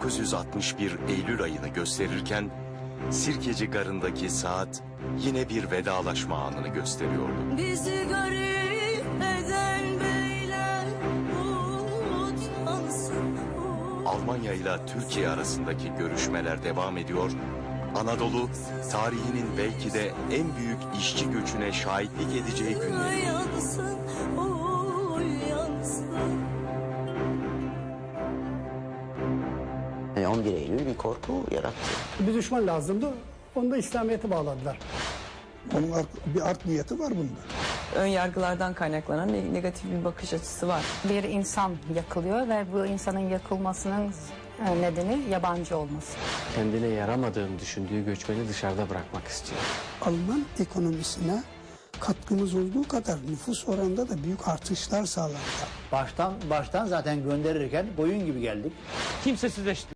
1961 Eylül ayını gösterirken Sirkeci Garı'ndaki saat yine bir vedalaşma anını gösteriyordu. Bizi garip eden beyler utansın Almanya ile Türkiye arasındaki görüşmeler devam ediyor. Anadolu tarihinin belki de en büyük işçi göçüne şahitlik edeceği günleri Yansın, E, 11 Eylül bir korku yarattı. Bir düşman lazımdı. Onu da İslamiyet'e bağladılar. Onun art- bir art niyeti var bunda. ön yargılardan kaynaklanan ne- negatif bir bakış açısı var. bir insan yakılıyor ve bu insanın yakılmasının e, nedeni yabancı olması. kendine yaramadığını düşündüğü göçmeni dışarıda bırakmak istiyor. Alman ekonomisine katkımız olduğu kadar nüfus oranında da büyük artışlar sağlandı. Baştan baştan zaten gönderirken koyun gibi geldik. Kimsesizleşti.